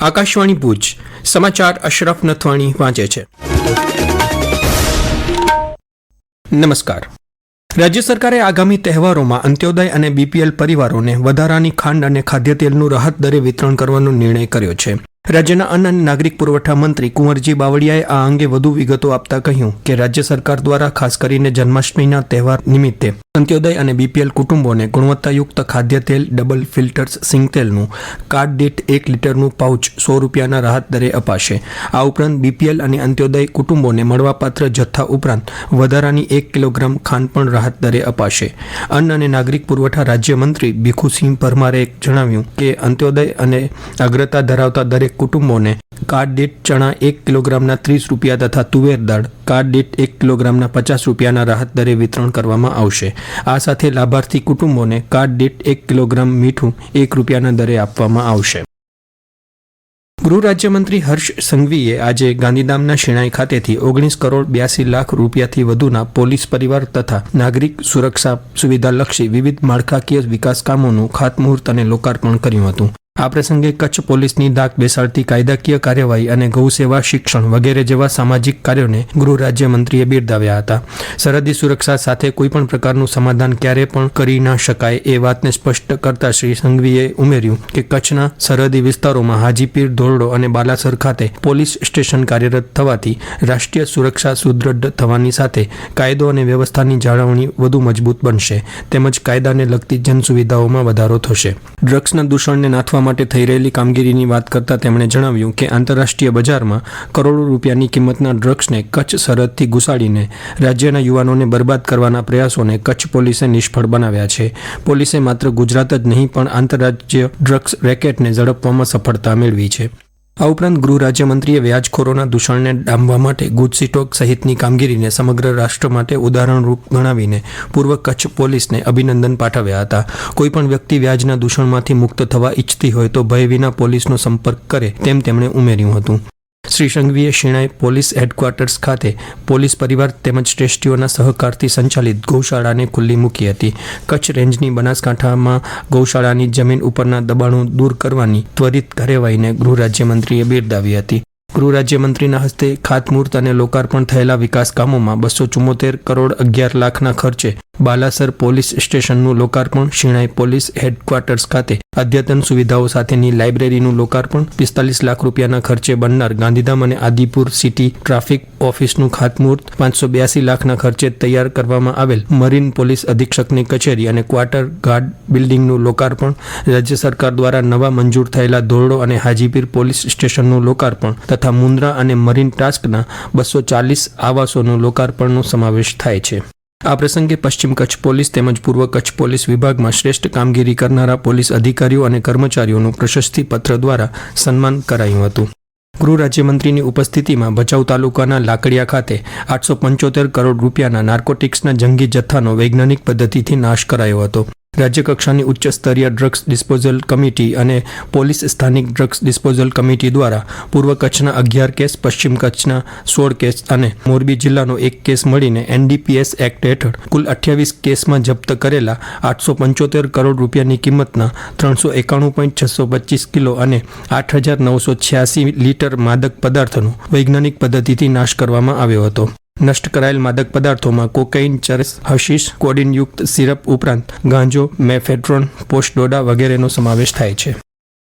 આકાશવાણી ભુજ, સમાચાર અશરફ નથવાણી વાંચે છે. નમસ્કાર. રાજ્ય સરકારે આગામી તહેવારોમાં અંત્યોદય અને બીપીએલ પરિવારોને વધારાની ખાંડ અને ખાદ્ય તેલનું રાહત દરે વિતરણ કરવાનો નિર્ણય કર્યો છે. રાજ્યના અન્ન અને નાગરિક પુરવઠા મંત્રી કુંવરજી બાવળિયાએ આ અંગે વધુ વિગતો આપતા કહ્યું કે રાજ્ય સરકાર દ્વારા ખાસ કરીને જન્માષ્ટમીના તહેવાર નિમિત્તે અંત્યોદય અને બીપીએલ કુટુંબોને ગુણવત્તાયુક્ત ખાદ્ય તેલ ડબલ ફિલ્ટર્સ સિંગ તેલનું કાર્ડ દીઠ એક લીટરનું પાઉચ સો રૂપિયાના રાહત દરે અપાશે. આ ઉપરાંત બીપીએલ અને અંત્યોદય કુટુંબોને મળવાપાત્ર જથ્થા ઉપરાંત વધારાની એક કિલોગ્રામ ખાંડ પણ રાહત દરે અપાશે. અન્ન અને નાગરિક પુરવઠા રાજ્યમંત્રી ભીખુસિંહ પરમારે જણાવ્યું કે, અંત્યોદય અને અગ્રતા ધરાવતા દરેક કુટુંબોને કાર્ડ દીઠ ચણા એક કિલોગ્રામના ત્રીસ રૂપિયા તથા તુવેર દાળ. કાર્ડ દીઠ એક કિલોગ્રામના પચાસ રૂપિયાના રાહત દરે વિતરણ કરવામાં આવશે. આ સાથે લાભાર્થી કુટુંબોને કાર્ડ દીઠ એક કિલોગ્રામ મીઠું એક રૂપિયાના દરે આપવામાં આવશે. ગૃહ રાજ્યમંત્રી હર્ષ સંઘવીએ આજે ગાંધીધામના શિણાઈ ખાતેથી ઓગણીસ કરોડ બ્યાસી લાખ રૂપિયાથી વધુના પોલીસ પરિવાર તથા નાગરિક સુરક્ષા સુવિધાલક્ષી વિવિધ માળખાકીય વિકાસ કામોનું ખાતમુહૂર્ત અને લોકાર્પણ કર્યું હતું. આ પ્રસંગે કચ્છ પોલીસની ધાક બેસાડતી કાયદાકીય કાર્યવાહી અને ગૌસેવા શિક્ષણ વગેરે જેવા સામાજિક કાર્યોને ગૃહ રાજ્યમંત્રીએ બિરદાવ્યા હતા. સરહદી સુરક્ષા સાથે કોઈપણ પ્રકારનું સમાધાન ક્યારે પણ કરી ન શકાય એ વાતને સ્પષ્ટ કરતા શ્રી સંઘવીએ ઉમેર્યું કે કચ્છના સરહદી વિસ્તારોમાં હાજીપીર, ધોરડો અને બાલાસર ખાતે પોલીસ સ્ટેશન કાર્યરત થવાથી રાષ્ટ્રીય સુરક્ષા સુદૃઢ થવાની સાથે કાયદો અને વ્યવસ્થાની જાળવણી વધુ મજબૂત બનશે. તેમજ કાયદાને લગતી જનસુવિધાઓમાં વધારો થશે. ડ્રગ્સના દૂષણને નાથવા માટે થઈ રહેલી કામગીરીની વાત કરતા તેમણે જણાવ્યું કે આંતરરાષ્ટ્રીય બજારમાં કરોડો રૂપિયાની કિંમતના ડ્રગ્સને કચ્છ સરહદથી ઘુસાડીને રાજ્યના યુવાનોને બરબાદ કરવાના પ્રયાસોને કચ્છ પોલીસે નિષ્ફળ બનાવ્યા છે. પોલીસે માત્ર ગુજરાત જ નહીં, પણ આંતરરાજ્ય ડ્રગ્સ રેકેટને ઝડપવામાં સફળતા મેળવી છે. આ ઉપરાંત ગૃહ રાજ્યમંત્રીએ વ્યાજખોરોના દૂષણને ડામવા માટે ગુજસીટોક સહિતની કામગીરીને સમગ્ર રાષ્ટ્ર માટે ઉદાહરણરૂપ ગણાવીને પૂર્વ કચ્છ પોલીસને અભિનંદન પાઠવ્યા હતા. કોઈપણ વ્યક્તિ વ્યાજના દૂષણમાંથી મુક્ત થવા ઈચ્છતી હોય તો ભય વિના પોલીસનો સંપર્ક કરે તેમ તેમણે ઉમેર્યું હતું. શ્રી સંઘવીએ શિણાઈ પોલીસ હેડક્વાર્ટર્સ ખાતે પોલીસ પરિવાર તેમજ શ્રેષ્ઠીઓના સહકારથી સંચાલિત ગૌશાળાને ખુલ્લી મૂકી હતી. કચ્છ રેન્જની બનાસકાંઠામાં ગૌશાળાની જમીન ઉપરના દબાણો દૂર કરવાની ત્વરિત કાર્યવાહીને ગૃહ રાજ્યમંત્રીએ બિરદાવી હતી. ગૃહ રાજ્યમંત્રીના હસ્તે ખાતમુહૂર્ત અને લોકાર્પણ થયેલા વિકાસ કામોમાં બસો ચુમ્મોતેર કરોડ અગિયાર લાખના ખર્ચે બાલાસર પોલીસ સ્ટેશનનું લોકાર્પણ, શિણાઈ પોલીસ હેડક્વાર્ટર્સ ખાતે અદ્યતન સુવિધાઓ સાથેની લાઇબ્રેરીનું લોકાર્પણ, પિસ્તાલીસ લાખ રૂપિયાના ખર્ચે બનનાર ગાંધીધામ અને આદિપુર સિટી ટ્રાફિક ઓફિસનું ખાતમુહૂર્ત, પાંચસો બ્યાસી લાખના ખર્ચે તૈયાર કરવામાં આવેલ મરીન પોલીસ અધિક્ષકની કચેરી અને ક્વાર્ટર ગાર્ડ બિલ્ડિંગનું લોકાર્પણ, રાજ્ય સરકાર દ્વારા નવા મંજૂર થયેલા ધોરડો અને હાજીપીર પોલીસ સ્ટેશનનું લોકાર્પણ તથા મુન્દ્રા અને મરીન ટાસ્કના બસો ચાલીસ આવાસોનું લોકાર્પણનો સમાવેશ થાય છે. આ પ્રસંગે પશ્ચિમ કચ્છ પોલીસ તેમજ પૂર્વ કચ્છ પોલીસ વિભાગમાં શ્રેષ્ઠ કામગીરી કરનારા પોલીસ અધિકારીઓ અને કર્મચારીઓનું પ્રશસ્તિ પત્ર દ્વારા સન્માન કરાયું હતું. ગૃહ રાજ્યમંત્રીની ઉપસ્થિતિમાં ભચાઉ તાલુકાના લાકડિયા ખાતે આઠસો પંચોતેર કરોડ રૂપિયાના નાર્કોટિક્સના જંગી જથ્થાનો વૈજ્ઞાનિક પદ્ધતિથી નાશ કરાયો હતો. રાજ્યકક્ષાની ઉચ્ચ સ્તરીય ડ્રગ્સ ડિસ્પોઝલ કમિટી અને પોલીસ સ્થાનિક ડ્રગ્સ ડિસ્પોઝલ કમિટી દ્વારા પૂર્વ કચ્છના અગિયાર કેસ, પશ્ચિમ કચ્છના સોળ કેસ અને મોરબી જિલ્લાનો એક કેસ મળીને એનડીપીએસ એક્ટ હેઠળ કુલ અઠ્યાવીસ કેસમાં જપ્ત કરેલા આઠસો પંચોતેર કરોડ રૂપિયાની કિંમતના ત્રણસો એકાણું પોઈન્ટ છસો પચીસ કિલો અને આઠ હજાર નવસો છ્યાસી લીટર માદક પદાર્થનો વૈજ્ઞાનિક પદ્ધતિથી નાશ કરવામાં આવ્યો હતો. નષ્ટ કરાયેલ માદક પદાર્થોમાં કોકેઇન, ચરસ, હશીશ, કોડિનયુક્ત સિરપ ઉપરાંત ગાંજો મેફેટ્રોન પોસ્ટડોડા વગેરેનો સમાવેશ થાય છે.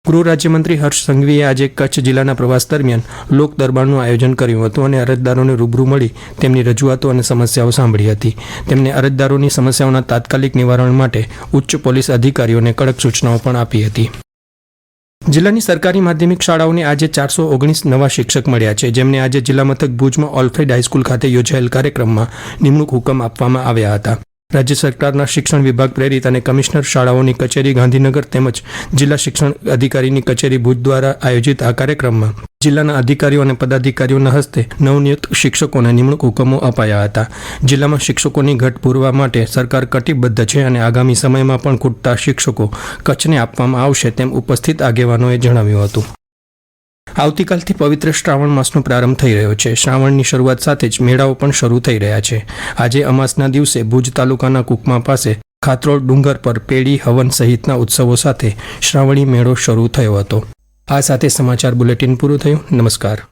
ગૃહ રાજ્યમંત્રી હર્ષ સંઘવીએ આજે કચ્છ જિલ્લાના પ્રવાસ દરમિયાન લોક દરબારનું આયોજન કર્યું હતું અને અરજદારોને રૂબરૂ મળી તેમની રજૂઆતો અને સમસ્યાઓ સાંભળી હતી. તેમને અરજદારોની સમસ્યાઓના તાત્કાલિક નિવારણ માટે ઉચ્ચ પોલીસ અધિકારીઓને કડક સૂચનાઓ પણ આપી હતી. જિલ્લાની સરકારી માધ્યમિક શાળાઓને આજે ચારસો ઓગણીસ નવા શિક્ષક મળ્યા છે, જેમને આજે જિલ્લા મથક ભુજમાં ઓલ્ફ્રેડ હાઈસ્કૂલ ખાતે યોજાયેલ કાર્યક્રમમાં નિમણૂક હુકમ આપવામાં આવ્યા હતા. રાજ્ય સરકારના શિક્ષણ વિભાગ પ્રેરિત અને કમિશનર શાળાઓની કચેરી ગાંધીનગર તેમજ જિલ્લા શિક્ષણ અધિકારીની કચેરી ભુજ દ્વારા આયોજિત આ કાર્યક્રમમાં જિલ્લાના અધિકારીઓ અને પદાધિકારીઓના હસ્તે નવનિયુક્ત શિક્ષકોને નિમણૂક હુકમો અપાયા હતા. જિલ્લામાં શિક્ષકોની ઘટ પૂરવા માટે સરકાર કટિબદ્ધ છે અને આગામી સમયમાં પણ ખૂટતા શિક્ષકો કચ્છને આપવામાં આવશે તેમ ઉપસ્થિત આગેવાનોએ જણાવ્યું હતું. આવતીકાલથી પવિત્ર શ્રાવણ માસનો પ્રારંભ થઈ રહ્યો છે. શ્રાવણની શરૂઆત સાથે જ મેળાઓ પણ શરૂ થઈ રહ્યા છે. આજે અમાસના દિવસે ભુજ તાલુકાના કુકમા પાસે ખાતરોડ ડુંગર પર પેડી હવન સહિતના ઉત્સવો સાથે શ્રાવણી મેળો શરૂ થયો હતો. આ સાથે સમાચાર બુલેટિન પૂરું થયું. નમસ્કાર.